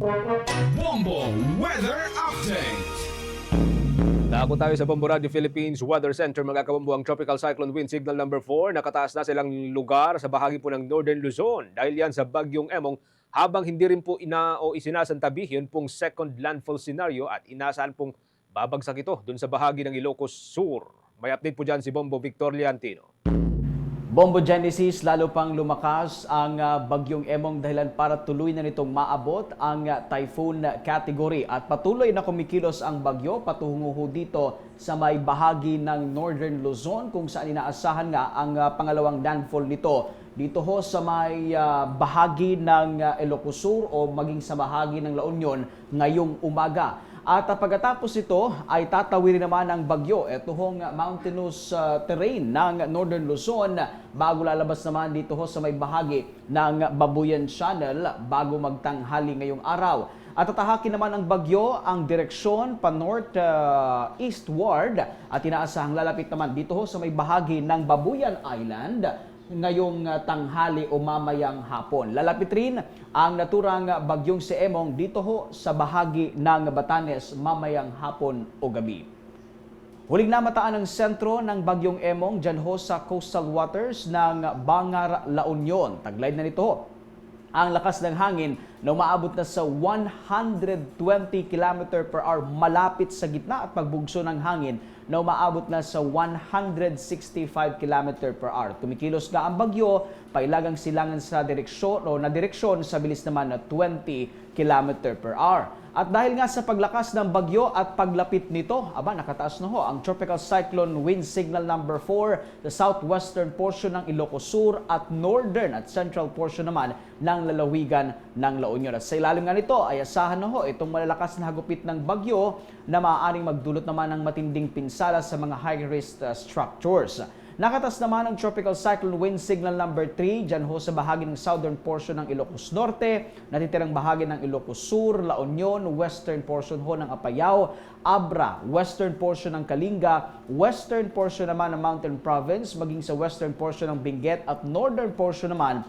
Bombo Weather Update. Dako tayo sa Bombo Radio Philippines Weather Center mga kabombo ang Tropical Cyclone Wind Signal number 4 nakataas na silang lugar sa bahagi po ng Northern Luzon dahil yan sa bagyong Emong habang hindi rin po ina o isinasantabi yun pong second landfall scenario at inasahan pong babagsak ito dun sa bahagi ng Ilocos Sur. May update po dyan si Bombo Victor Liantino. Bombo Genesis, lalo pang lumakas ang ah, bagyong Emong dahilan para tuloy na nitong maabot ang ah, typhoon category. At patuloy na kumikilos ang bagyo patungo dito sa may bahagi ng Northern Luzon kung saan inaasahan nga ang ah, pangalawang landfall nito dito ho sa may ah, bahagi ng ah, Ilocos Sur o maging sa bahagi ng La Union ngayong umaga. At uh, pagkatapos ito ay tatawirin naman ang bagyo. Ito hong mountainous uh, terrain ng Northern Luzon bago lalabas naman dito ho sa may bahagi ng Babuyan Channel bago magtanghali ngayong araw. At tatahakin naman ang bagyo ang direksyon pa north uh, eastward at inaasahang lalapit naman dito ho sa may bahagi ng Babuyan Island ngayong uh, tanghali o mamayang hapon. Lalapit rin ang naturang bagyong si Emong dito ho sa bahagi ng Batanes mamayang hapon o gabi. Huling namataan ang sentro ng Bagyong Emong dyan ho sa coastal waters ng Bangar, La Union. Taglay na nito ho ang lakas ng hangin na umaabot na sa 120 km per hour malapit sa gitna at pagbugso ng hangin na umaabot na sa 165 km per hour. Kumikilos nga ang bagyo, pailagang silangan sa direksyon o na direksyon sa bilis naman na 20 km per hour. At dahil nga sa paglakas ng bagyo at paglapit nito, aba nakataas na ho ang Tropical Cyclone Wind Signal number 4 sa southwestern portion ng Ilocos Sur at northern at central portion naman ng lalawigan ng La Union. At sa ilalim nga nito ay asahan na ho itong malalakas na hagupit ng bagyo na maaaring magdulot naman ng matinding pinsala sa mga high-risk uh, structures. Nakatas naman ang Tropical Cyclone Wind Signal number 3 dyan ho sa bahagi ng southern portion ng Ilocos Norte, natitirang bahagi ng Ilocos Sur, La Union, western portion ho ng Apayao, Abra, western portion ng Kalinga, western portion naman ng Mountain Province, maging sa western portion ng Benguet at northern portion naman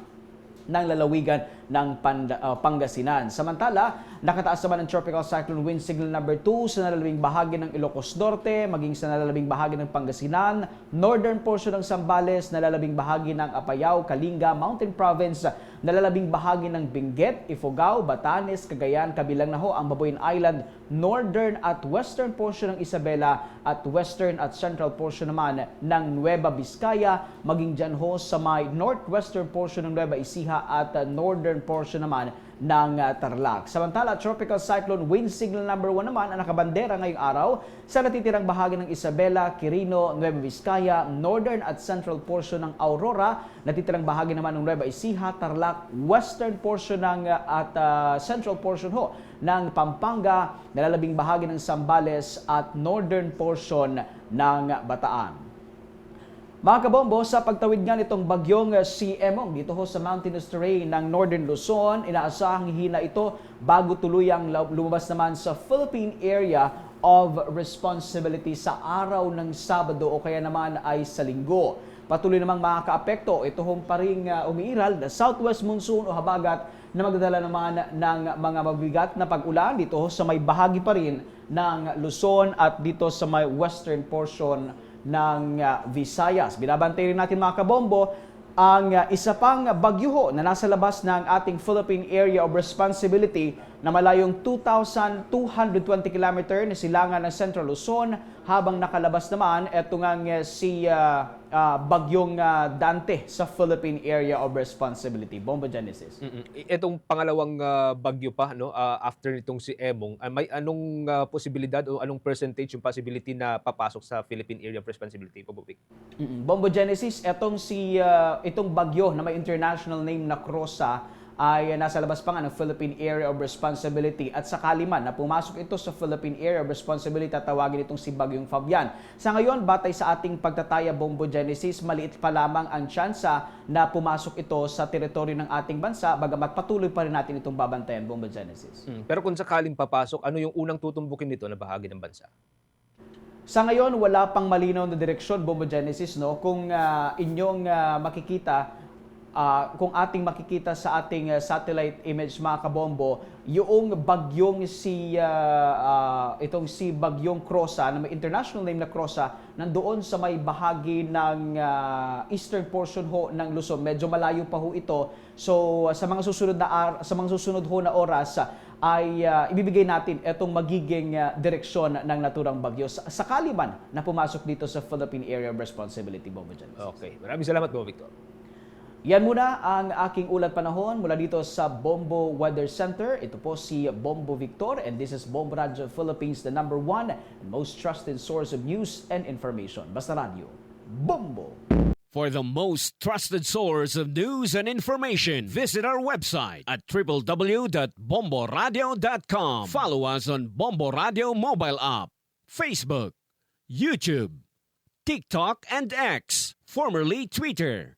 ng lalawigan ng Panda- uh, Pangasinan. Samantala, nakataas naman ang Tropical Cyclone Wind Signal number 2 sa nalalabing bahagi ng Ilocos Norte, maging sa nalalabing bahagi ng Pangasinan, northern portion ng Zambales, nalalabing bahagi ng Apayao, Kalinga, Mountain Province, nalalabing bahagi ng Benguet, Ifugao, Batanes, Cagayan, kabilang na ho ang Babuyan Island, northern at western portion ng Isabela at western at central portion naman ng Nueva Vizcaya, maging dyan ho sa may northwestern portion ng Nueva Ecija at northern portion naman ng uh, Tarlac. Samantala, Tropical Cyclone Wind Signal number 1 naman ang nakabandera ngayong araw sa natitirang bahagi ng Isabela, Quirino, Nueva Vizcaya, northern at central portion ng Aurora, natitirang bahagi naman ng Nueva Ecija, Tarlac, western portion ng uh, at uh, central portion ho ng Pampanga, nalalabing bahagi ng Sambales at northern portion ng Bataan. Mga kabombo, sa pagtawid nga nitong bagyong uh, si Emong dito ho sa mountainous terrain ng Northern Luzon, inaasahang hihina ito bago tuluyang lumabas naman sa Philippine Area of Responsibility sa araw ng Sabado o kaya naman ay sa Linggo. Patuloy namang makakaapekto ito hong paring uh, umiiral na southwest monsoon o habagat na magdadala naman ng mga mabigat na pag-ulan dito sa may bahagi pa rin ng Luzon at dito sa may western portion ng uh, Visayas. Binabantay rin natin mga kabombo ang uh, isa pang bagyo na nasa labas ng ating Philippine Area of Responsibility na malayong 2,220 km na silangan ng Central Luzon habang nakalabas naman eto nga uh, si uh, uh, bagyong uh, Dante sa Philippine Area of Responsibility. Bomba Genesis. Mm-mm. Itong pangalawang ah, bagyo pa no ah, after nitong si Emong, ah, may anong ah, posibilidad o anong percentage yung possibility na papasok sa Philippine Area of Responsibility po, Vic? Mm-mm. Bombo Genesis, etong si uh, itong bagyo na may international name na Crosa ay nasa labas pa nga ng Philippine Area of Responsibility at sakali man na pumasok ito sa Philippine Area of Responsibility tatawagin itong si Bagyong Fabian. Sa ngayon, batay sa ating pagtataya Bombo Genesis, maliit pa lamang ang tsansa na pumasok ito sa teritoryo ng ating bansa bagamat patuloy pa rin natin itong babantayan Bombo Genesis. Mm. Pero kung sakaling papasok, ano yung unang tutumbukin nito na bahagi ng bansa? Sa ngayon, wala pang malinaw na direksyon, Bombo Genesis, no? Kung ah, inyong ah, makikita, ah, kung ating makikita sa ating ah, satellite image mga kabombo, yung bagyong si ah, ah, itong si bagyong Crosa na may international name na Crosa nandoon sa may bahagi ng ah, eastern portion ho ng Luzon. Medyo malayo pa ho ito. So ah, sa mga susunod na ar- sa mga susunod ho na oras ah, ay ah, ibibigay natin itong magiging ah, direksyon ng naturang bagyo sa- sakali man na pumasok dito sa Philippine Area of Responsibility Bombo dyan. Okay. Maraming salamat po, Victor. Yan muna ang aking ulat panahon mula dito sa Bombo Weather Center. Ito po si Bombo Victor and this is Bombo Radio Philippines, the number one and most trusted source of news and information. Basta Radio, Bombo! For the most trusted source of news and information, visit our website at www.bomboradio.com. Follow us on Bombo Radio mobile app, Facebook, YouTube, TikTok, and X, formerly Twitter.